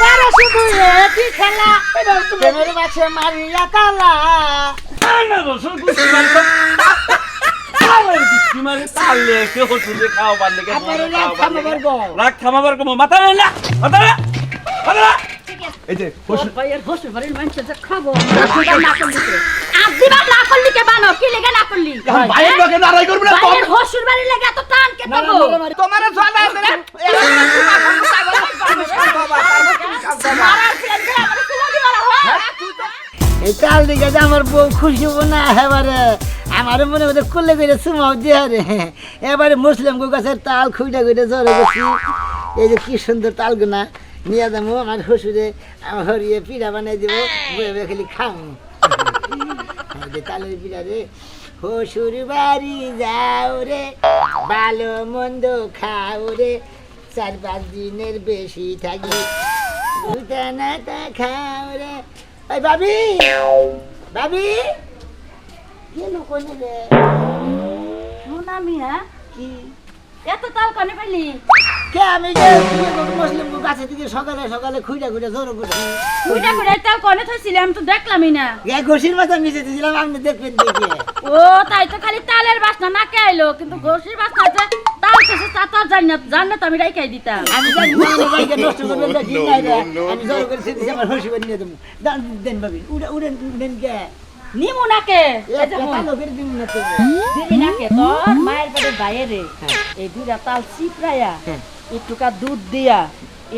পারে শুধু একই খেলা? প্রেমের মাছে মারিয়া কালা না রসুন কুস্তি মারি তো তালের কুস্তি মারি তালে। কে হসুলে খাও বান্দে কে আপনার রাগ থামাবার গো। রাগ থামাবার কো মাথা না মাথা না মাথা না এই যে ভাইয়ের শ্বশুর বাড়ির মানুষের যে খাব সেটা না করলি কে? আর দিবার না করলি কে বানো কি লেগে না করলি ভাইয়ের লগে নারাই করবি না ভাইয়ের শ্বশুর বাড়ির লেগে এত টান কে তবু তোমার চলা আছে না মারার আমার হয় দিকে বউ খুশি হব না এবারে আমার মনে মধ্যে করলে করে সুমাও দিয়ে রে এবারে মুসলিম গো গাছের তাল খুঁজে খুঁজে জড়ো গেছি এই যে কি সুন্দর তাল গুনা নিয়ে যাব আমার শ্বশুরে হরিয়ে পিঠা বানাই দিব বয়ে খালি খাও। তালের পিঠা রে। শ্বশুর বাড়ি যাও রে ভালো মন্দ খাও রে চার পাঁচ দিনের বেশি থাকি। তা খাও রে। এই ভাবি ভাবি গেল কোনে রে? শোনা মিয়া কি? এত তাল কানে পাইলি? কে আমি যে মুসলিম গাছের দিকে সকালে সকালে খুঁজে খুঁজে জোর কুইটা কুইটা তাল কানে থইছিলি? আমি তো দেখলামই না। গে ঘষির মাথা মিশে দিয়েছিলাম আপনি দেখবেন দেখে। ও তাই তো খালি তালের বাসনা না কে আইলো কিন্তু ঘষির বাসনা আছে তাল কেসে তা জানি না জানলে তো আমি রাইখাই দিতাম। আমি জানি না আমার ভাইকে নষ্ট করবেন না? ঠিক নাই রে আমি জোর করে সেদিন আমার হসি বানিয়ে নিয়ে দান দেন ভাবি উড়ে নিমু নাকে? যে হন। তালো করে তো নাকে তোর মায়ের বাড়ির বাইরে এই দুইটা তাল চিপড়াইয়া হ্যাঁ। একটুকা দুধ দিয়া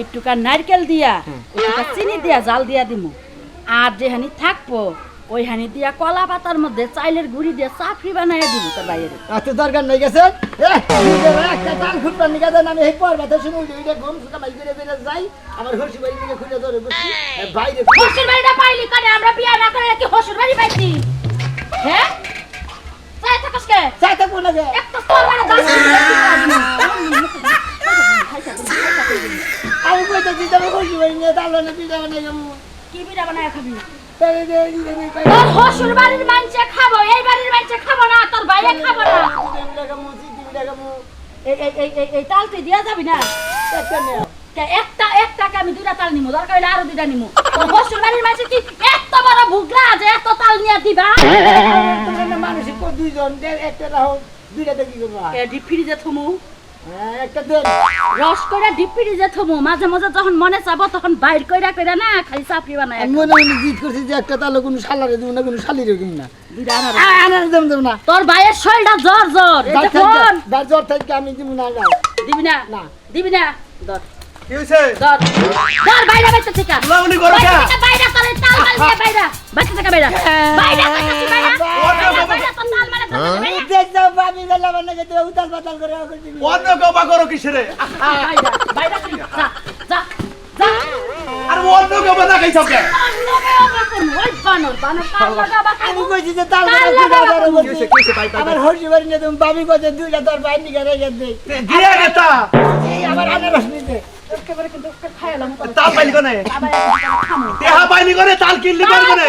একটুকা নারকেল দিয়া একটুকা চিনি দিয়া জাল দিয়া দিমু। আর যেহানি থাকব ওই হানি দিয়া কলা পাতার মধ্যে চাইলের গুড়ি দিয়া চাপড়ি বানাইয়া দিব তোর বাইরে। এত দরকার নেই গেছে? এ, একটা তাল খুঁজবার নিয়ে গেছেন আমি এই পর ব্যথা শুনে উঠে উঠে ঘুম কামাই করে বেড়ে যাই আমার হসি বাড়ি থেকে খুঁজে ধরে বসি এ, বাইরে হসুর বাড়িটা পাইলি কানে? আমরা বিয়া না করে কি হসুর বাড়ি পাইছি? হ্যাঁ চাই থাকস কে? চাই থাকব না যে। একটা তোর মানে দাস। আমি কইতে দিতে না পিঠা বানাই যাব কি বিড়া বানায় খাবি তোর হসুর বাড়ির মানুষে খাব এই বাড়ির মানুষে খাব না তোর বাইরে খাব না এই এই এই এই এই তাল তুই দিয়া যাবি না একটা নেও কে একটা এক আমি দুইটা তাল নিমু দরকার হইলে আরও দুইটা নিমু তোর হসুর বাড়ির মানুষে কি এত বড় ভুগলা যে এত তাল নিয়ে দিবা মানুষ দুইজন একটা রাখো দুইটাতে কি করবা ফ্রিজে থমু? রস কইরা ডিপ যে থমু মাঝে মাঝে যখন মনে চাব তখন বাইর কইরা কইরা না খালি চাপড়ি বানায় মনে মনে করছি যে একটা তালো কোনো দেবো না কোনো শালিরে দেবো না। আনার দেবো দেবো না। তোর ভাইয়ের শরীরটা জ্বর জ্বর জ্বর থেকে আমি দিব না। দিবি না? না। দিবি না? ধর। কি হইছে? ধর ধর বাইরে বাইতে থেকে। লাউনি করো কে? বাইরে তোর তাল মাল দিয়ে বাইরে? বাইতে থেকে বাইরে। বাইরে কইতাছি বাইরে। বাইরে, বাইরে তোর তাল মাল দিয়ে বাইরে। দেখ যাও বাবি বেলা বান্না কে উতাল পাতাল করে রাখো গোবা করো কিসেরে? বাইরে বাইরে যা যা যা। আর অন্য গোবা না খাইছ কে ওই বানর বানর তাল লাগাবা আমি কইছি যে তাল তাল করে দুইটা লাগাবো। ধরে বলছি কিসে কিসে ভাই আমার হর্ষি বাড়ি নিয়ে তুমি বাবি কইছে দুইটা তোর বাইর নিকে রেখে দে দিয়ে গেতা আমার আনারস নিতে। একেবারে কিন্তু খাইলাম তো পাইলি কোনে? আবার পাইলি করে তাল কিনলি কোন কোনে?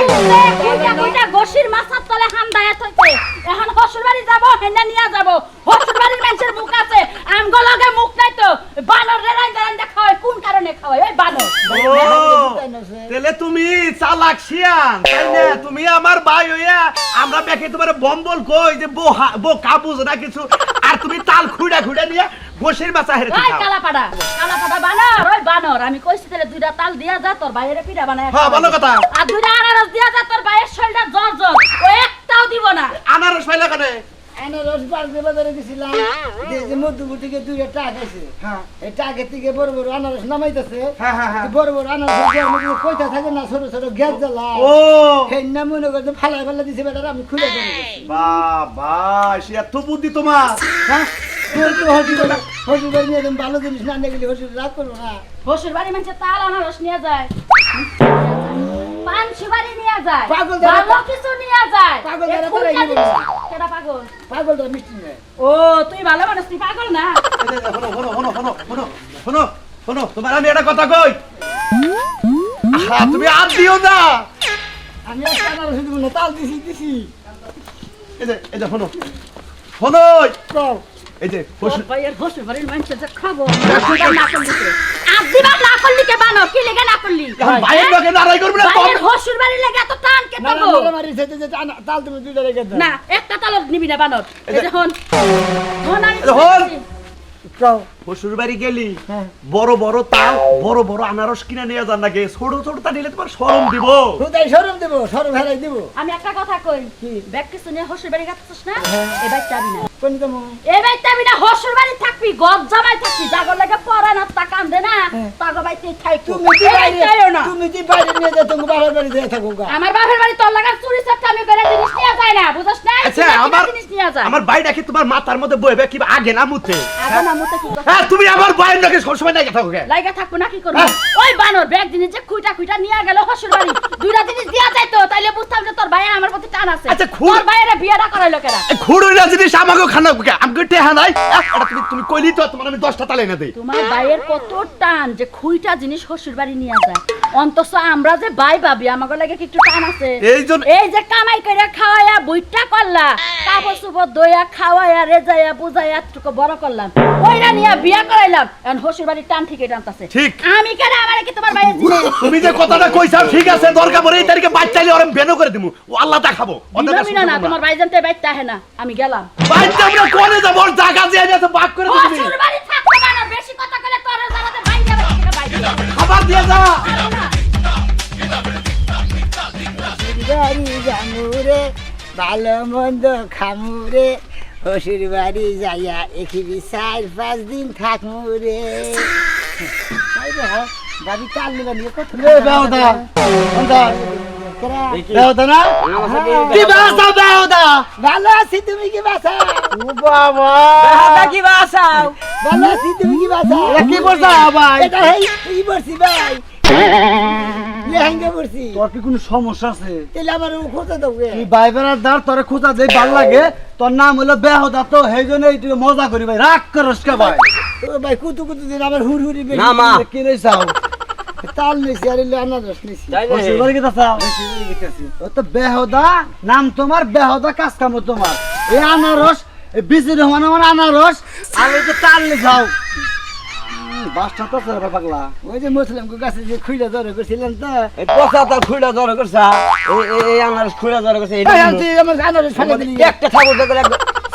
গসির মাথার তলে হান্দায়া থইছে। এখন হসুর বাড়ি যাব হেনা নিয়া যাব। হসুর বাড়ির মানুষের মুখ আছে। আমগো লগে মুখ নাই তো। বানর রে রাইন্দা রাইন্দা খাওয়ায়। কোন কারণে খাওয়ায়? ওই বানর। ও তুমি চালাক শিয়ান তাই না? তুমি আমার ভাই হইয়া আমরা বেকে তোমার বম্বল কই যে বো হা- বো কাবুজ না কিছু। আর তুমি তাল খুঁড়া খুঁড়া নিয়ে গোসের মাছা হেরে ওই কালাপাড়া। কালাপাড়া বানর ওই বানর আমি কইছি তাহলে দুইটা তাল দিয়া যা তোর বাইরে পিঠা বানায় হ্যাঁ ভালো কথা। আর দুইটা আনারস দিয়া যা তোর বাইরের শরীরটা জ্বর জ্বর। ও একটাও দিব না। আনারস পাইলা কোনে? আনারস পার্কে বাজারে গেছিলাম। যে যে মধ্যপুর থেকে দুইটা টাক আছে। হ্যাঁ। এই টাকের থেকে বড় বড় আনারস নামাইতেছে। হ্যাঁ হ্যাঁ হ্যাঁ। বড় বড় আনারস কইতা থাকে না ছোট ছোট গ্যাস জ্বালা ও। সেই না মনে করছে ফালাই ফালাই দিছে বেটার আমি খুলে দেবো বাবা সে এত বুদ্ধি তোমার। হ্যাঁ? হসপিটাল হসপিটাল নিয়ে তুমি ভালো জিনিস না দেখলে হসপিটাল রাগ করব না। হসুর বাড়ি মানুষের তাল আনারস নিয়ে যায়। পান সুপারি নিয়ে যায়। পাগল ভালো কিছু নিয়ে যায়। পাগল কেডা পাগল? পাগল তো মিষ্টি ও তুই ভালো মানুষ তুই পাগল না? শোনো শোনো শোনো শোনো শোনো শোনো শোনো তোমার আমি একটা কথা কই? তুমি আর দিও না। আমি না তাল দিছি দিছি। এই যে এই যে শোনো শোনো এই যে ভাইয়ের শ্বশুর বাড়ির মানুষের যে খাব না করলি আর দিবার না করলি কে বানো কি লেগে না করলি? এখন ভাইয়ের লোকে নারাই করবি না ভাইয়ের শ্বশুর বাড়ির লেগে এত টান কে না? মারা মারি সেটা যে টান- তাল তুমি দুইটা রেখে দাও। না একটা তালক নিবি না বানর। এই যে। হন। হন আমি হন। শ্বশুর বাড়ি গেলি হ্যাঁ। বড় বড় তাল বড় বড় আনারস কিনে নিয়ে যান নাকি? ছোট ছোট তা নিলে তোমার শরম দিব। সরম দেবো? সরম হেলাই দিব। আমি একটা কথা কই কি? ব্যাগ কিছু নিয়ে শ্বশুর বাড়ি যাচ্ছিস না? হ্যাঁ। এবার যাবি না। কোন দেবো এবার যাবি না শ্বশুর বাড়ি থাকবি গদ জামাই থাকবি জাগর লাগে পড়া না তা কান্দে না হ্যাঁ। তাগো তুমি কি বাইরে না। তুমি কি বাইরে নিয়ে যাও তুমি বাবার বাড়ি দিয়ে থাকো গা। আমার বাপের বাড়ি তোর লাগা চুরি চারটা আমি করে জিনিস নিয়ে যায় না বুঝছ না? আচ্ছা আমার আমার কি তোমার মাথার মধ্যে বইবে কি আগে না মুতে? আগে না মুতে কি তুমি আমার বাইরের সব সবসময় নাকি থাকো কে? লাইগা থাকব না কি করব হ্যাঁ। ওই বানর ব্যাগ জিনিস যে খুইটা খুইটা নিয়ে গেল হসুর বাড়ি দুইটা জিনিস দিয়া যাইতো তাইলে বুঝতাম যে তোর ভাইয়ের আমার প্রতি টান আছে। আচ্ছা, তোর ভাইয়ের বিয়েটা করাইলো জিনিস খানা আমাকে টেহা নাই। এটা তুমি তুমি কইলি তো তোমার আমি দশটা তালে এনে দেই। তোমার ভাইয়ের কত টান যে খুইটা জিনিস শ্বশুর বাড়ি নিয়ে যায়। অন্তত আমরা যে ভাই ভাবি আমাকে লাগে কি একটু টান আছে? এই এই যে কামাই করে খাওয়াইয়া বইটা করলা কাপড় চোপড় দইয়া খাওয়াইয়া রেজাইয়া বুঝাইয়া এতটুকু বড় করলাম। নিয়ে বিয়া করাইলাম এখন শ্বশুর বাড়ির টান ঠিকই টানতাছে। ঠিক। আমি কেন আমার কি তোমার ভাইয়ের তুমি যে কথাটা কইছাও ঠিক আছে দরকার পড়ে এই তারিখে বাচ্চাইলে ওরে বেনো করে দিমু। ও আল্লাহ দেখাবো। বিনা না তোমার ভাই জানতে বাইতে আহে না আমি গেলাম। বাচ্চা আমরা কোনে যাব? ওর জায়গা দিয়ে আছে বাক করে দিবি শ্বশুর বাড়ি পারে না বেশি কথা কইলে তোর জানাতে ভাই যাবে থেকে খাবার দিয়ে যা। বাড়ি জামুরে ভালো মন্দ খামুরে শ্বশুর বাড়ি যাইয়া এখিবি চার পাঁচ দিন থাকমুরে। বাড়ি চাল নিবা নিয়ে কত বেহুদা, কোনটা? কেরা? বেহুদা না? কি বাসা? বেহুদা? ভালো আছি তুমি কি বাসা? ও বাবা! কি বাসাও ভালো আছি তুমি কি বাসা? এটা কি বলছা ভাই? এটা হেই কি বলছি ভাই। লেহেঙ্গা বলছি তোর কি কোনো সমস্যা আছে? তাহলে আমার খোঁজা দেবে তুই ভাই বেড়ার দ্বার তোরে খোঁজা দেই ভালো লাগে। তোর নাম হলো বেহুদা তো সেই জন্য একটু মজা করি ভাই। রাগ করস কে ভাই? ভাই কুতু কুতু দিন আমার হুড় হুড়ি না মা। কি রে চাও। তাল নিছি আর এলে আনারস নিছি। শ্বশুর বাড়ি গেতা চাও ও তো বেহুদা নাম তোমার বেহুদা কাজ কাম তোমার। এই আনারস এই বিচি রহমান আমার আনারস আর ওই যে তাল নি খাও বাসটা তো ছেড়ে পাগলা। ওই যে মুসলিম গাছে যে খুইলা ধরে করছিলেন তো। এই পচা তার খুঁড়া ধরে করছে এই- এই- এই আনারস খুঁড়া ধরে করছে এই এই আর তুই আমার আনারস ফেলে দিলি। একটা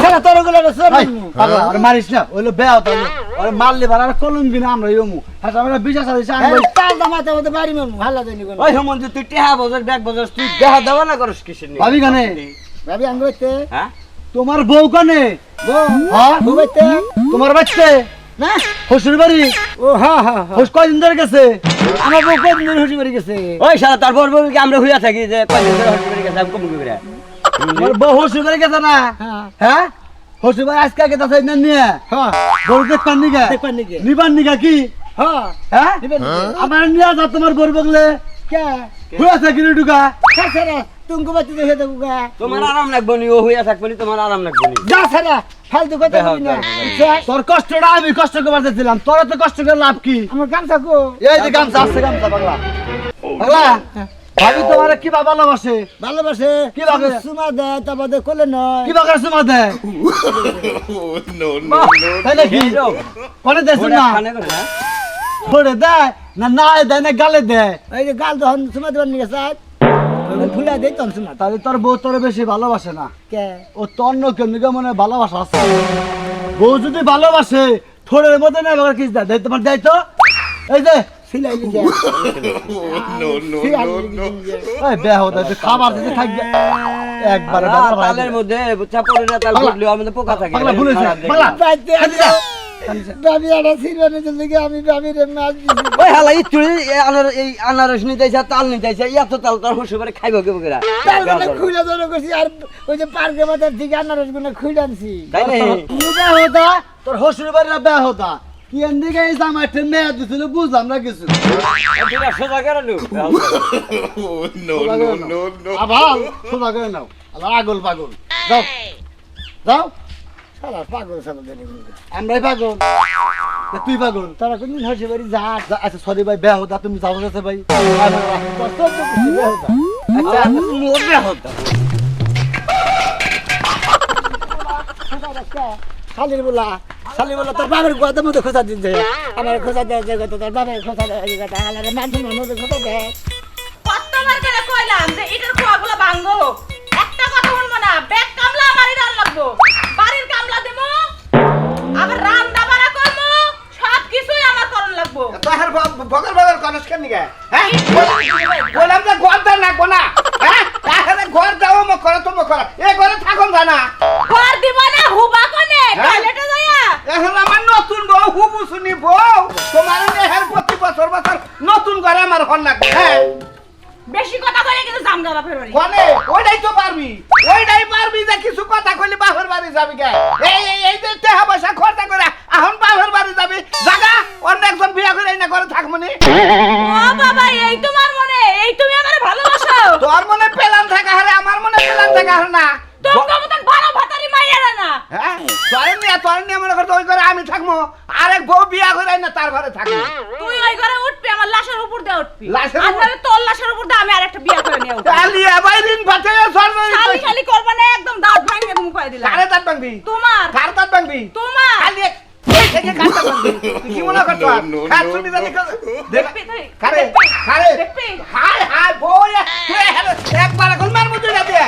একদম সেটা তোরগুলো ভাই, পাগলা, ওরে মারিস না ওইলো বেহুদা ওইলো। ওরে মারলে বার আর কলম বিনা আমরা ইমু হ্যাঁ আমরা বিশ্বাস আছে আমি তাল দামাতে মতো বাড়ি মারমু ভালো জানি কোন। ওই সম্বন্ধে তুই টেহা বজার ব্যাগ বজার তুই দেখা দেওয়া না করস কিসের নিয়ে? ভাবি কানে। ভাবি আমি হ্যাঁ? তোমার বউ কানে? বউ? হ্যাঁ? তোমার বাচ্চা? না। শ্বশুর বাড়ি? ও হ্যাঁ হ্যাঁ হ্যাঁ। হোস কয়দিন ধরে গেছে? আমার বউ কদিন ধরে হুঁশি বাড়ি গেছে? ওই সারা তারপর আমরা হইয়া থাকি যে কয়দিন ধরে হসপিটালে গেছে আমি কমু করে? তোমার বউ শ্বশুর গেছে না? হ্যাঁ। হ্যাঁ? শ্বশুর বাড়ি আজকে গেছে না নিয়ে? হ্যাঁ। গরু দেখবার নিগা? দেখবার নিগে। নিবার নিগা কি? হ্যাঁ। হ্যাঁ। আমার নিয়ে যা তোমার বউ বগলে। কে? ঢুকা দেখে দেবো তোমার আরাম লাগবো নি ও হইয়া থাকব তোমার আরাম লাগবো নি। যা সারা ফালতু কথা বলি না। তোর কষ্টটা আমি কষ্ট করবার দিলাম তোরা তো কষ্ট করে লাভ কি? আমার গামছা কো? এই যে গামছা আছে গামছা পাগলা। পাগলা? ভাবি তোমার কি বা ভালোবাসে? ভালোবাসে কি লাগে? সুমা দেয় তারপরে কোলে নয়। কি বাগার সুমা দেয়? তাই নাকি কোনে দেয় সুমা। খানে করে হ্যাঁ? দেয় না না দেয় না গালে দেয়। এই যে গাল যখন সুমা দেবার নিয়ে সাথ ফুলা দেয় তখন সুমা। তাহলে তোর বউ তোর বেশি ভালোবাসে না? কে? ও তো অন্য কেউ নিকে মনে হয় ভালোবাসা আছে। বউ যদি ভালোবাসে থোড়ের মধ্যে না এবার কিছু দেয় তোমার দেয় তো? এই যে সিলাই লিখে এই বেহ দেয় খাবার দিতে থাকবে একবারে তালের মধ্যে চাপড়ে না তাল। ফুটলেও আমাদের পোকা থাকে পাগলা ভুলেছে খালি এই আনারস নিতেছে তাল নিতেছে এত তাল তোর শ্বশুর বাড়ি খাইব কেউ কেরা তার মানে খুইলা ধরে করছি আর ওই যে পার্কে মাথার থেকে আনারসগুলো খুইলা আনছি না কি হতা তোর হসুর বাড়ির বেহ হতা কি এদিকে এই জামাইটা মেয়ে দিছিল বুঝলাম না কিছু এটা সোজা করে লু আবার সোজা করে নাও আল্লাহ আগল পাগল যাও যাও সারা পাগল সাগল জানি আমরাই পাগল তুই পাগল তারা কোনদিন হসে বাড়ি যা আচ্ছা সরি ভাই বেহ হতা তুমি যাও গেছে ভাই কষ্ট তো কিছু হতো। আচ্ছা মরবে হতো শালির বলা শালির বলা তোর বাবার গোয়াদের মধ্যে খোঁজা দিতে আমার খোঁজা দেয় যে কথা তোর বাবার খোঁজা দেয় যে কথা আলাদা মানুষের মধ্যে খোঁজা দেয় কতবার করে কইলাম যে ইটার খোয়াগুলো ভাঙবো? একটা কথা শুনব না ব্যাগ কামলা আমারই রান লাগবো। বাড়ির কামলা দেবো আবার রান্না বাড়া করব সব কিছুই আমার করণ লাগবো। তোহার বগল বগল কনস কেন নিগে হ্যাঁ? বললাম যে ঘর দাও না। কোনা হ্যাঁ? তাহলে ঘর দাও মো করে তুমি করো। এ ঘরে থাকুন জানা ঘর দিব না হুবা কোনে? হ্যাঁ? টয়লেটে এখন আমার নতুন বউ হুবু শুনি বউ। তোমার নেহের প্রতি বছর বছর নতুন ঘরে আমার হন লাগবে। হ্যাঁ। বেশি কথা কইলে কিন্তু জামগা বাপের বাড়ি। কনে ওইটাই তো পারবি। ওইটাই পারবি যে কিছু কথা কইলে বাপের বাড়ি যাবি কে? এই এই এই যে টাকা পয়সা খরচা করে এখন বাপের বাড়ি যাবি। জাগা অন্য একজন বিয়া করে না করে থাকব নি। ও বাবা এই তোমার মনে এই তুমি আমারে ভালোবাসো। তোর মনে পেলান থাকা হারে আমার মনে পেলান থাকা হারে না। তোমার মতন বড় ভাতারি মাইয়ারা না। হ্যাঁ তোর নিয়ে মনে করতো ওই ঘরে আমি থাকব। আরেক বউ বিয়া করে না তার ঘরে থাকব। তুই ওই ঘরে উঠবি আমার লাশের উপর দিয়ে উঠবি। লাশের উপর? নাহলে তোর লাশের উপর দিয়ে আমি আরেকটা বিয়ে করে নিয়ে উঠবো। কালিয়া ভাই ঋণ পাতে খালি খালি করবা না একদম দাঁত ভাঙে তুমি কই দিলা। কারে তার ভাঙবি? তোমার। কার তার ভাঙবি? তোমার। খালি এক- এই থেকে কার তার ভাঙবি? তুই কি মনে করছ? খাট শুনি জানি কা- দেখ দেখবি? তুই? কারে? দেখবি? কারে? দেখবি? হাই হাই বই তুই হেলো- একবার এখন মার মধ্যে না দিয়ে।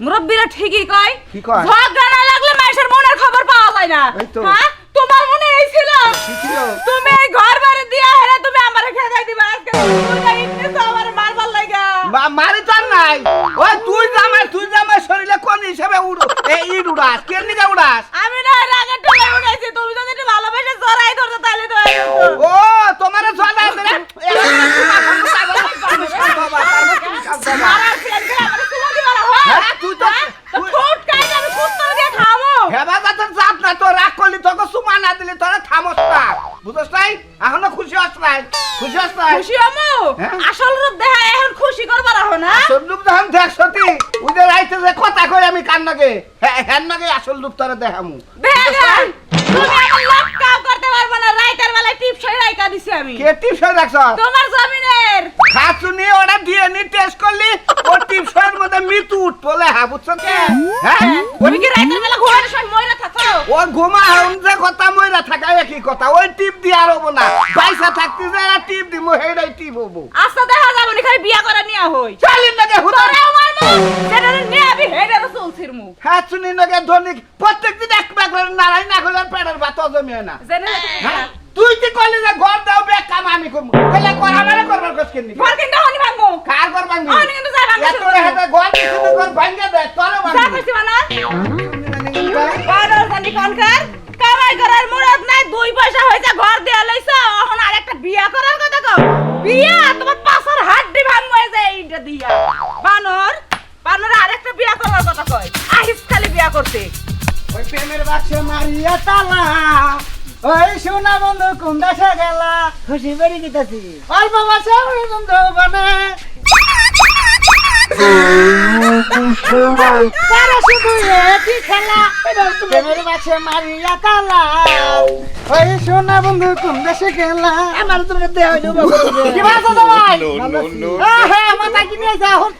মুরব্বীরা ঠিকই কয় কি কয়? ঝগড়া না লাগলে মানুষের মনের খবর পাওয়া যায় না। এই তো। হ্যাঁ? তোমার মনে এই ছিল? কি ছিল? তুমি এই ঘর বাড়ি দিয়া হেরে তুমি আমারে খেদাই দিবা। আজকে তুমি তো আমারে মারবার লাগা বা মারি তার নাই। ওই তুই জামাই তুই জামাই শরীরে কোন হিসেবে উড়ো? এই ইট উড়াস কেন নিকে উড়াস? আমি না রাগের টোলে উঠেছি তুমি যদি একটু ভালোবেসে জড়াই ধরতে তাহলে তো হয়ে যেত। ও তোমার জলা দেরে মারার প্ল্যান করে আমারে চুমো দিবা না, হয়? হ্যাঁ, তুই তো- হ্যাঁ? তো তুই- ঠোঁট কাইটা আমি কুত্তর দিয়ে খামো। হেবা যাতে জাত না তো রাগ করলি তোকে সুমা না দিলি তোরা থামস না বুঝছ নাই এখনও খুশি হস নাই খুশি হস খুশি হমু? হ্যাঁ? আসল রূপ দেখা এখন খুশি করবার আহ না? আসল রূপ যখন দেখ সতী। উদে রাইতে যে কথা কই আমি কান নাগে? হ্যান নাগে আসল রূপ তোরা দেখামু। দেখা তুমি আমার লক কাম করতে পারবে না রাইতের বেলায় টিপ সই রাইকা দিছি আমি। কে টিপস রাখছ? তোমার জমিনের। ওটা ডিএনএ টেস্ট করলি ও টিপসের মধ্যে মৃত্যু হ্যাঁ বুঝছ কে? হ্যাঁ? তুমি কি রাইতের বেলা ঘুমানোর সময় ময়রা থাকো ও ঘুমা হন যে কথা মইরা থাকা একই কথা। ওই টিপ দিয়ে আর হব না। পয়সা থাকতে যে আর টিপ দিমু হেডাই টিপ হব। আস্তে দেখা যাবে না খালি বিয়া করে নিয়া হই। চালিন নাগে হুদা তোরে আমার মুখ যেটা নিয়ে আমি হেডেরও চলছির মুখ। হ্যাঁ শুনি নাগে ধনিক প্রত্যেকদিন এক প্যাক করে নারাই না করলে পেটের ভাত জমি হয় না। হ্যাঁ তুই কি করলি যে ঘর দাও বে কাম আমি করব? তাহলে কর আমারে করবার কস কেন ঘর কিন্তু হনি ভাঙবো? কার কর ভাঙবি? আমি কিন্তু যাই ভাঙবো এত হেতে ঘর কিছু ঘর ভাঙে দে তোরও যা কইছি মানা পয়সা হইছে ঘর দেয়া লইছে? এখন আরেকটা বিয়া করার কথা কও। বিয়া? তোমার পাছর হাড্ডি এই যে এইটা দিয়া। বানর বানর আরেকটা বিয়া করার কথা কয়। আহিস খালি বিয়া করতে। ওই প্রেমের বাক্সে মারিয়া তালা, ওই সোনা বন্ধু কোন দেশে গেলা? খুশি বেরি দিতেছি। অল্প বছর বন্ধু বনে। তারা শুধু একই খেলা প্রেমের বাক্সে মারিয়া তালা ওই সোনা বন্ধু কোন দেশে গেলা আমার তোমরা দেহ হইল কি বাসা তোমায় হ্যাঁ মাথা কিনে যা হন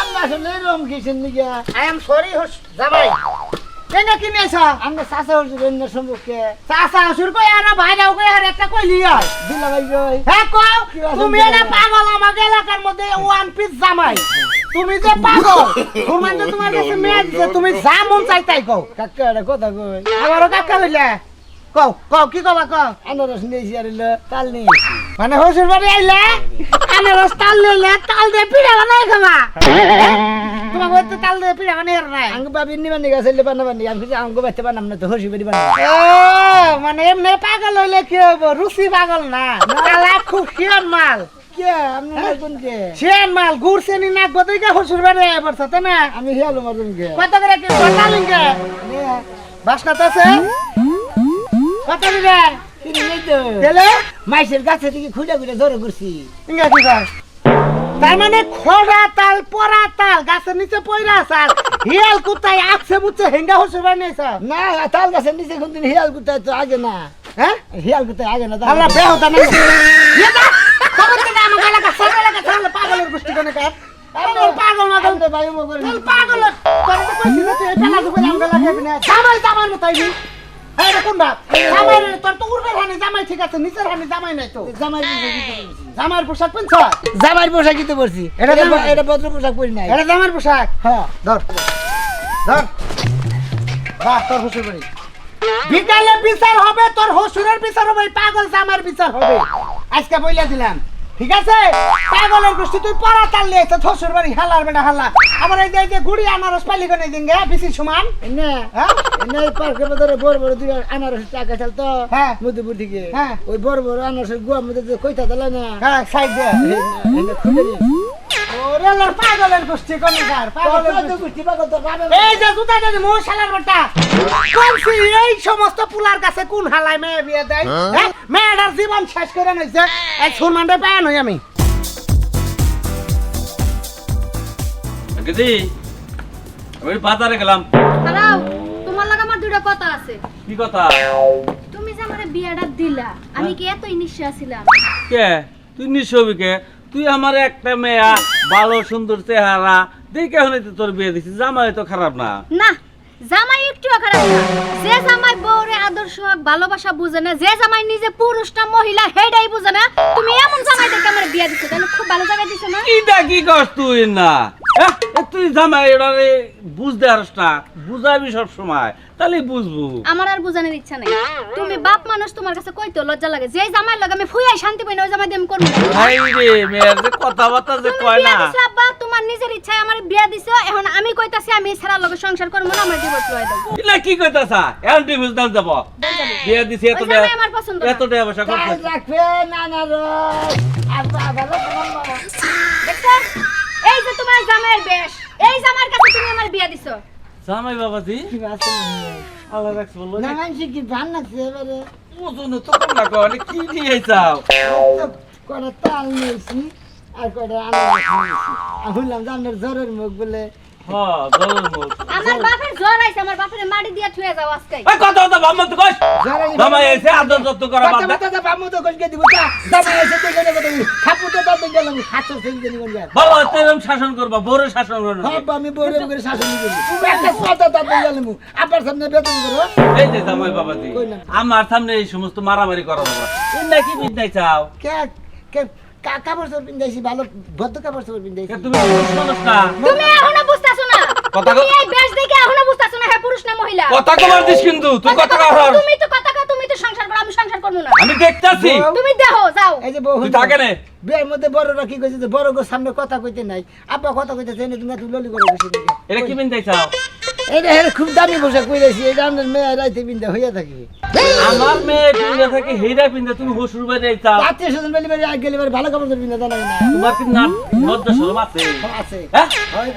আমরা আসলে রম কিসের নিগে আই এম সরি হোস জামাই কেনে কিনেছ আমরা চাচা হসুর অন্য সম্পর্কে চাচা হসুর কই? আর ভাই দাও কই? আর একটা কইলি আর দিলা ভাই কই? হ্যাঁ কও তুমি না পাগল আমাকে এলাকার মধ্যে ওয়ান পিস জামাই। তুমি যে পাগল তোমার যে তোমার কাছে মেয়ে দিছে তুমি যা মন চাই তাই কও। কাকা এটা কথা কই? আমারও কাকা হইলে কও কও কি কবা কও? আনারস নিয়েছি আর তাল নিয়েছি মানে হসুর বাড়ি আইলে? আনারস তাল লইলে তাল দিয়ে পিঠা বানাই খাবা। তোমার হয়তো তাল দিয়ে পিঠা বানাই আর নাই। আঙ্গ বাবি নিবা নিগা ছেলে বানাবা নি আমি কিছু আঙ্গ বাইতে বানাম না তো হসি বাড়ি বানাম। ও মানে এমনি পাগল হইলে কি হব রুচি পাগল না। কালা খুব শিয়ান মাল। কে? মাল গুড় চেনি নাক বদই কে হসুর বাড়ি এবার সাথে না? আমি হিয়ালো মারুন কে? কত করে কি? কটা বাসনা তো আছে? কত তেলে মাইসের গাছে থেকে খুঁজে খুঁজে ধরে ঘুরছি তার মানে খরা তাল পরা তাল গাছের নিচে পয়রা তাল হিয়াল কুত্তায় আকছে বুঝছে হেঙ্গা হচ্ছে বানিয়েছ না তাল গাছের নিচে কোনদিন হিয়াল কুত্তায় তো আগে না। হ্যাঁ? হিয়াল কুত্তায় আগে না আমরা বেহতা না তাহলে পাগলের গোষ্ঠী কোনে কার? পাগল মাগল। করে পাগল। তোর তো কইছি না তুই এটা লাগবে আমরা লাগাবি না জামাই জামাই মতাই দি এই রে কোনটা জামাই রে তোর তো উড়বে হানি জামাই ঠিক আছে নিচের হানি জামাই নাই তো। জামাই জামাইয়ের পোশাক পরছ পোশাক পরছি এটা ভদ্র পোশাক পরি নাই। এটা জামাইয়ের পোশাক? হ্যাঁ। ধর। ধর। তোর হুসুর বাড়ি। বিকালে বিচার হবে তোর হসুরের বিচার হবে পাগল জামার বিচার হবে। আজকে বইলা দিলাম। ঠিক আছে? পাগলের গোষ্ঠী তুই পড়া চাললি আছে হসুর বাড়ি হালার বেটা হালা। আমার এই যে গুড়ি আনারস পালি কোনে দিন গে বেশি সমান? না হ্যাঁ? না এই পার্কের ভিতরে বড় বড় দুই আনারস টাকা চাল তো হ্যাঁ। মধ্যপুর দিকে। হ্যাঁ। ওই বড় বড় আনারসের গুয়া মধ্যে কইতা দিলে না? হ্যাঁ সাইড দে এটা খুলে দিন। ওরে লর পাগলের গোষ্ঠী। কোন কার পাগলের গোষ্ঠী। পাগল তো পাবে এই যে জুতা যদি মো শালার বেটা। কোনছি এই সমস্ত পুলার কাছে কোন হালায় মেয়ে বিয়ে দেয়? হ্যাঁ? মেয়েটার জীবন শেষ করে নিছে এই সুরমানটা পায় নই আমি। দিদি আমি বাজারে গেলাম। তোমার লাগা আমার দুটো কথা আছে। কি কথা? তুমি যে আমার বিয়াটা দিলা আমি কি এত ইনিশিয়া ছিলাম কে? তুই নিঃসবি কে? তুই আমার একটা মেয়া। ভালো সুন্দর চেহারা দেখে হলে তোর বিয়ে দিছিস জামাই তো খারাপ না। না জামাই একটুও খারাপ না যে জামাই বউরে আদর্শ হক ভালোবাসা বুঝে না যে জামাই নিজে পুরুষটা মহিলা হেডাই বুঝে না। তুমি এমন জামাই দেখে আমার বিয়া দিছো তাহলে খুব ভালো জায়গায় দিছো না? কিটা কি তুই না? তুই জামাই বুঝতে পারস না। বুঝাবি সব সময় তাহলে বুঝব। আমার আর বুঝানোর ইচ্ছা নেই। তুমি বাপ মানুষ তোমার কাছে কইতে লজ্জা লাগে। যে জামাই লাগে আমি ফুয়াই শান্তি পাই না ওই জামাই দিয়ে আমি করব না। ভাই রে মেয়ের যে কথাবার্তা যে কয় না। তোমার নিজের ইচ্ছায় আমার বিয়া দিছো এখন আমি কইতাছি আমি ছাড়া লগে সংসার করব না আমার ডিভোর্স লয়ে দাও না কি কইতাছা? এখন ডিভিস দাম যাব। বিয়ে দিছি এত ওই আমার পছন্দ এত টাকা পয়সা করতে রাখবে আর ভালো দেখছ? এই যে তোমার জামাইয়ের বেশ। এই জামাইয়ের কাছে তুমি আমার বিয়া দিছো। জামাই বাবাজি? কি আছে? আল্লাহ রাখছ বলল না মানছি কি ভান লাগছে এবারে। ওজন তো কম না কি নিয়ে চাও তো তাল নিয়েছি। আর কটা আনারস নিয়েছি আর শুনলাম যে আপনার জ্বরের মুখ বলে। হ্যাঁ জলের মুখ। আমার বাপের জ্বর আইছে আমার বাপের মাটি দিয়া থুয়ে যাও আজকে। এই কথা কথা বাম্মা তো কইস। জামাই এসে আদর যত্ন করা বাদ দে। বাবা তুই এরকম শাসন করবা বড় শাসন করবা আমি বইরে করে শাসন করি। একটা কথা তার গেলাম আবার সামনে বেতন করো। এই যে জামাই। আমার সামনে এই সমস্ত মারামারি করা বাবা। চাও কে কে কা- কাপড় চোপড় ভালো ভদ্র কাপড় চোপড় পিন্ধাইছি। তুমি মানুষ না? তুমি এখনও বুঝতাছো না। কথা তুমি কও। এই বেশ দেখে এখনও বুঝতাছো না হ্যাঁ পুরুষ না মহিলা। কথা কবার দিস কিন্তু তুই কথা কর তুমি তো কথা কও তুমি তো সংসার করো আমি সংসার করব না। আমি দেখতাছি। তুমি দেখো যাও। এই যে বউ তুই থাকে নে। বিয়ের মধ্যে বড়রা কি কইছে যে বড় গো সামনে কথা কইতে নাই আব্বা কথা কইতেছে এনে তুমি এত ললি করে বসে এটা কি বিন্দাই চাও এটা হের খুব দামি পোশাক কইরেছি এটা আমাদের মেয়ে রাইতে পিন্ধা হইয়া থাকি। আমার মেয়ে পিন্দা থাকে হেরা পিন্দা তুমি হসুর বাড়ি যাও আত্মীয় স্বজন বেলি বেলি আগে গেলে ভালো কাপড় পিন্দা জানা না। তোমার কি না লজ্জা শরম আছে? আছে। হ্যাঁ? হয়